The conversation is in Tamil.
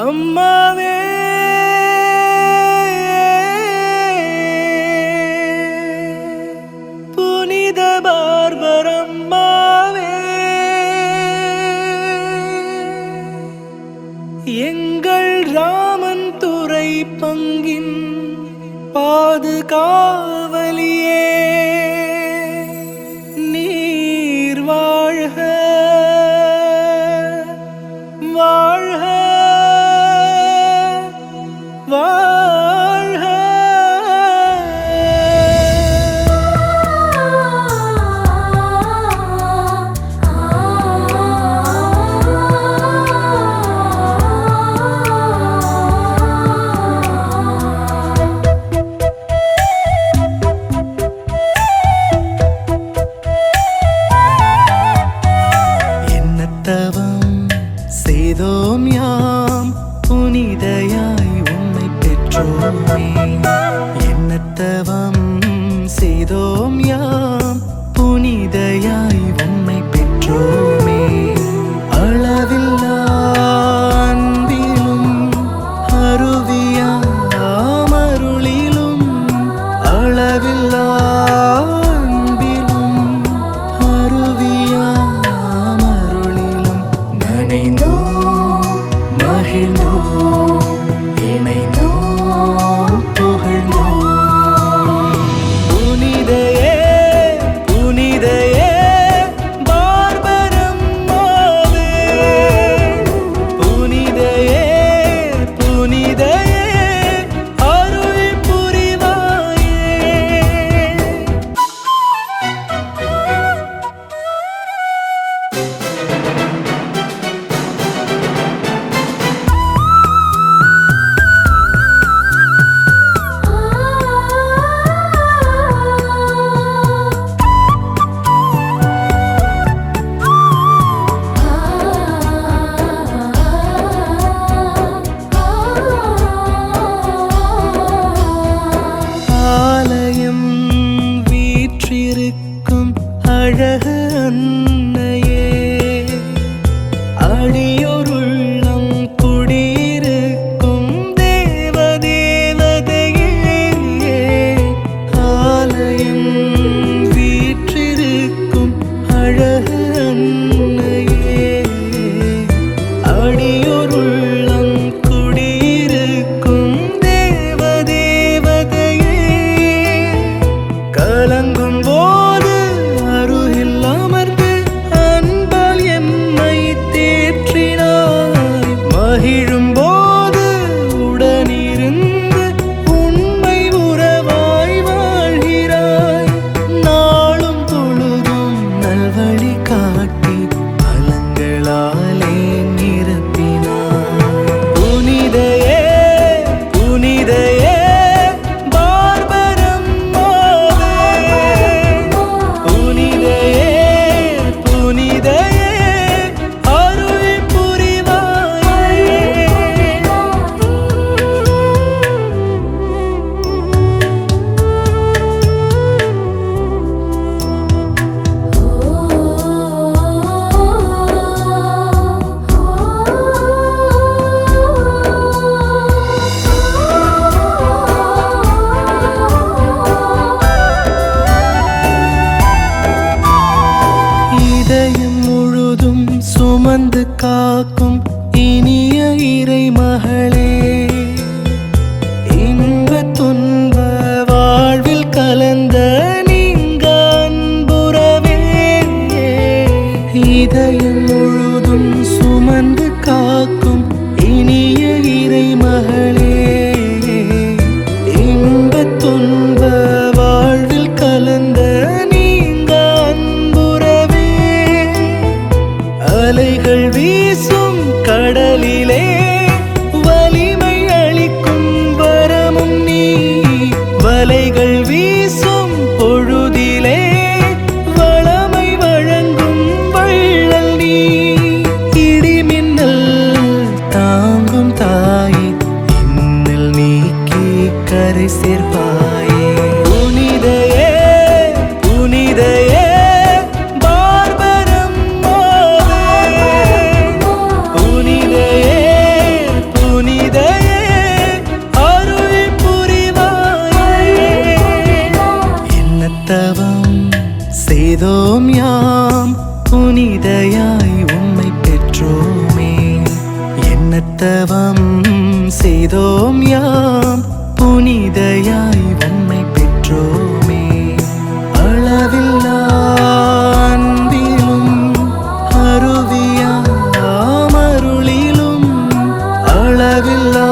அம்மாவே. புனித பார்பரம்மாவே எங்கள் ராமன் துறை பங்கின் பாதுகாவலியே. love. 日暮。காக்கும் இனிய இறை மகளே இன்ப துன்ப வாழ்வில் கலந்த நீங்க அன்புறவே இதயம் முழுதும் சுமந்து காக்கும் இனிய இறை மகளே செய்தோம் யாம் புனிதையாய் உம்மை பெற்றோமே. என்னத்தவம் செய்தோம் யாம் புனிதையாய் உம்மை பெற்றோமே. அளவில்லா அன்பிலும் அருவியாம் அருளிலும் அளவில்லா